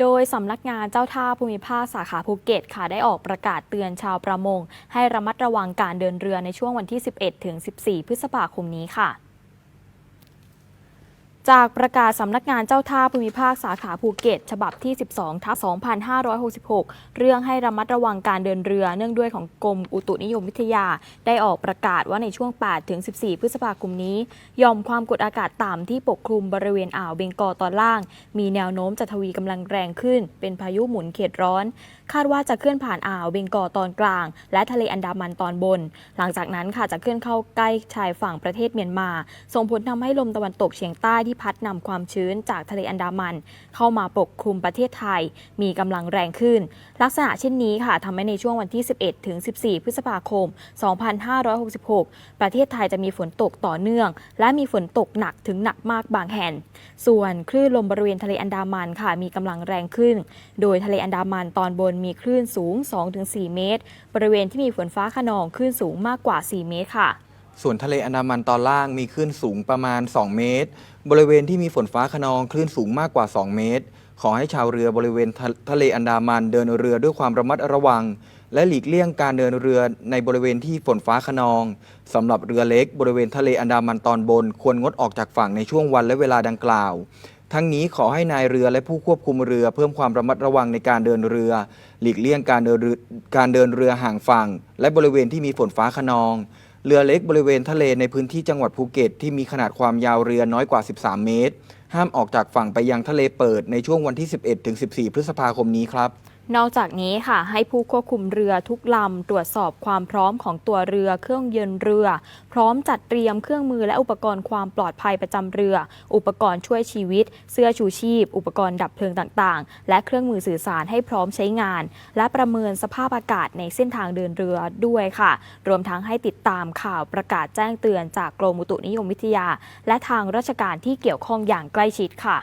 โดยสำนักงานเจ้าท่าภูมิภาคสาขาภูเก็ตค่ะได้ออกประกาศเตือนชาวประมง ให้ระมัดระวังการเดินเรือในช่วงวันที่ 11 ถึง 14 พฤษภาคมนี้ค่ะ จากประกาศสำนักงานเจ้าท่าภูมิภาคสาขาภูเก็ต ฉบับที่ 12ทับ2566 เรื่องให้ระมัดระวังการเดินเรือเนื่องด้วยของกรมอุตุนิยมวิทยา ได้ออกประกาศว่าในช่วง 8 ถึง 14 พฤษภาคมนี้ยอมความกดอากาศต่ำที่ปกคลุมบริเวณอ่าวเบงกอตอนล่าง มีแนวโน้มจะทวีกำลังแรงขึ้น เป็นพายุหมุนเขตร้อน คาดว่าจะเคลื่อนผ่านอ่าวเบงกอตอนกลาง และทะเลอันดามันตอนบน หลังจากนั้นค่ะจะเคลื่อนเข้าใกล้ชายฝั่งประเทศเมียนมา ส่งผลทำให้ลมตะวันตกเฉียงใต้ที่พัดนำความชื้นจากทะเลอันดามัน เข้ามาปกคลุมประเทศไทย มีกำลังแรงขึ้น ลักษณะเช่นนี้ค่ะทำให้ในช่วงวันที่ 11 ถึง 14 พฤษภาคม 2566 ประเทศไทยจะมีฝนตกต่อเนื่อง และมีฝนตกหนักถึงหนักมากบางแห่ง ส่วนคลื่นลมบริเวณทะเลอันดามันค่ะมีกำลังแรงขึ้น โดยทะเลอันดามันตอนบนมีคลื่นสูง 2-4 เมตร บริเวณที่มีฝนฟ้าขนองคลื่นสูงมากกว่า 4 เมตรค่ะ ส่วนทะเลอันดามันตอนล่างมีคลื่นสูงประมาณ 2 เมตร บริเวณที่มีฝนฟ้าขนองคลื่นสูงมากกว่า 2 เมตร ขอให้ชาวเรือบริเวณทะทะเลอันดามันเดินเรือด้วยความระมัดระวัง และหลีกเลี่ยงการเดินเรือในบริเวณที่ฝนฟ้าขนองสำหรับเรือเล็ก บริเวณทะเลอันดามันตอนบน ควรงดออกจากฝั่งในช่วงวันและเวลาดังกล่าวทั้งนี้ขอให้นายเรือและผู้ควบคุมเรือเพิ่มความระมัดระวังในการเดินเรือ หลีกเลี่ยงการเดินเรือการเดินเรือห่างฝั่ง และบริเวณที่มีฝนฟ้าขนอง เรือเล็กบริเวณทะเลในพื้นที่จังหวัดภูเก็ตที่มีขนาดความยาวเรือน้อยกว่า 13 เมตร ห้ามออกจากฝั่งไปยังทะเลเปิดในช่วงวันที่ 11ถึง14 พฤษภาคมนี้ครับ นอกจากนี้ค่ะให้ผู้ควบคุมเรือทุกลำตรวจสอบความพร้อมของตัวเรือเครื่องยนต์เรือ พร้อมจัดเตรียมเครื่องมือและอุปกรณ์ความปลอดภัยประจำเรือ อุปกรณ์ช่วยชีวิต เสื้อชูชีพ อุปกรณ์ดับเพลิงต่างๆ และเครื่องมือสื่อสารให้พร้อมใช้งาน และประเมินสภาพอากาศในเส้นทางเดินเรือด้วยค่ะ รวมทั้งให้ติดตามข่าวประกาศแจ้งเตือนจากกรมอุตุนิยมวิทยา และทางราชการที่เกี่ยวข้องอย่างใกล้ชิดค่ะ